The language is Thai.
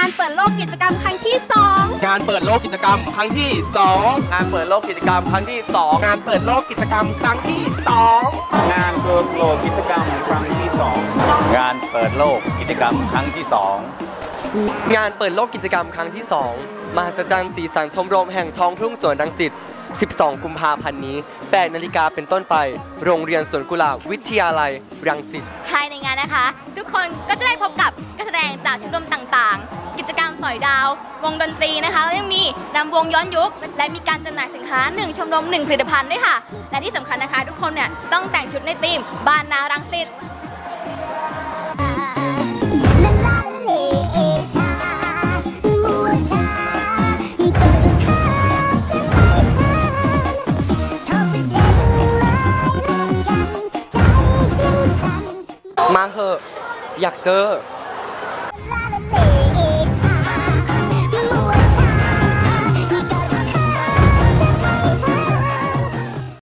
านเปิดโลกกิจกรรมครั้งที่ 2 งานเปิดโลกกิจกรรมครั้งที่ 2 งานเปิดโลกกิจกรรมครั้งที่ 2 งานเปิดโลกกิจกรรมครั้งที่งานเปิดโลกกิจกรรมครั้งที่2งานเปิดโลกกิจกรรมครั้งที่งานเปิดโลกกิจกรรมครั้งที่ 2 มหัศจรรย์สีสันชมรมแห่งท้องทุ่งสวนรังสิต12 กุมภาพันธ์นี้ 8 นาฬิกาเป็นต้นไป โรงเรียนสวนกุหลาบวิทยาลัย รังสิต ภายในงานนะคะ ทุกคนก็จะได้พบกับการแสดงจากชมรมต่างๆกิจกรรม สอยดาว วงดนตรีนะคะแล้วยังมีรำวงย้อนยุค และมีการจำหน่ายสินค้า 1 ชมรม 1 ผลิตภัณฑ์ด้วยค่ะ และที่สำคัญนะคะ ทุกคนเนี่ยต้องแต่งชุดในธีมบานนารังสิตมาเหอะอยากเจอ